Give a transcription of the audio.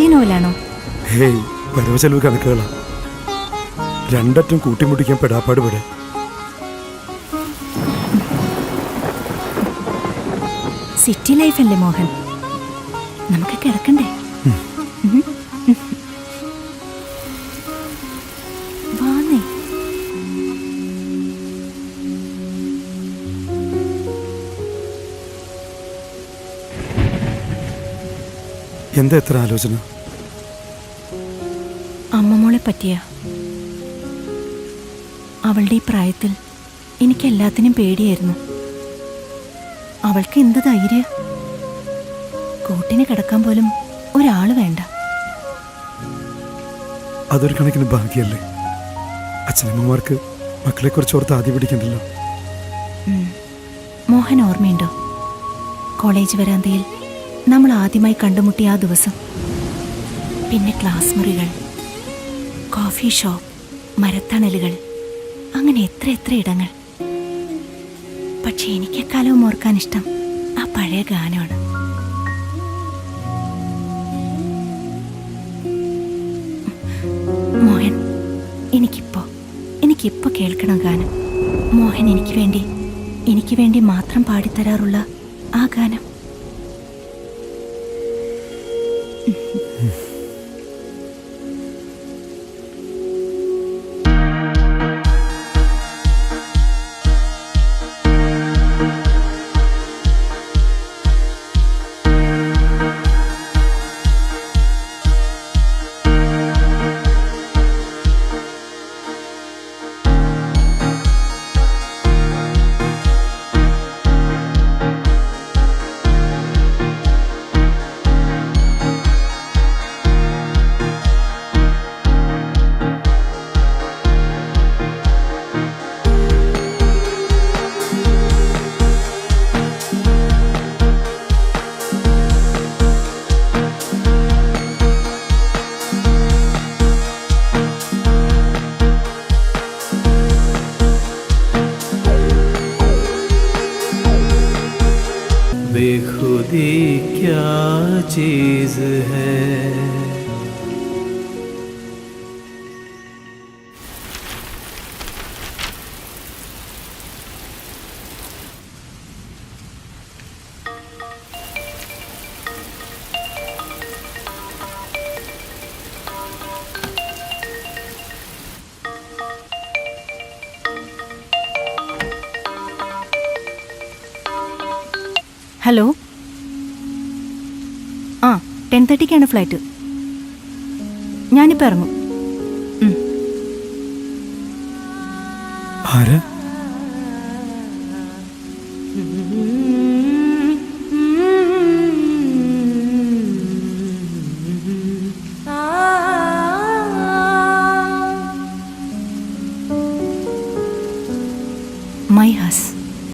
പുതിയ നോവലാണോ? ഹേയ് വരവ് ചെലവ് കണക്കുകളാ രണ്ടറ്റം കൂട്ടിമുട്ടിക്കാൻ പെടാപ്പാട് പെടെ. സിറ്റി ലൈഫ് അല്ലേ മോഹൻ? നമുക്ക് കിടക്കണ്ടേ? എന്താ എത്ര ആലോചന? അമ്മമോളെ പറ്റിയ. അവളുടെ ഈ പ്രായത്തിൽ എനിക്ക് എല്ലാത്തിനും പേടിയായിരുന്നു. അവൾക്ക് എന്ത് ധൈര്യ? കൂട്ടിന് കിടക്കാൻ പോലും ഒരാൾ വേണ്ട. അതൊരു കണക്കിന് ഭാഗ്യല്ലേ? അച്ഛനമ്മമാർക്ക് മക്കളെ കുറിച്ച് ഓർത്ത് ആദ്യം പിടിക്കണ്ടല്ലോ. മോഹൻ ഓർമ്മയുണ്ടോ? കോളേജ് വരാന്തയിൽ നമ്മൾ ആദ്യമായി കണ്ടുമുട്ടിയ ആ ദിവസം. പിന്നെ ക്ലാസ് മുറികൾ കോഫി ഷോപ്പ് മരത്തണലുകൾ അങ്ങനെ എത്ര എത്ര ഇടങ്ങൾ. പക്ഷെ എനിക്ക് എക്കാലവും ഓർക്കാൻ ഇഷ്ടം ആ പഴയ ഗാനമാണ്. മോഹൻ എനിക്കിപ്പോ എനിക്കിപ്പോ കേൾക്കണം ഗാനം. മോഹൻ എനിക്ക് വേണ്ടി എനിക്ക് വേണ്ടി മാത്രം പാടിത്തരാറുള്ള ആ ഗാനം. बेखुदी क्या चीज़ है? ഹലോ? ആ ടെൻ തേർട്ടിക്കാണ് ഫ്ലൈറ്റ്. ഞാനിപ്പോൾ ഇറങ്ങും. ആരാ? മൈ ഹസ്.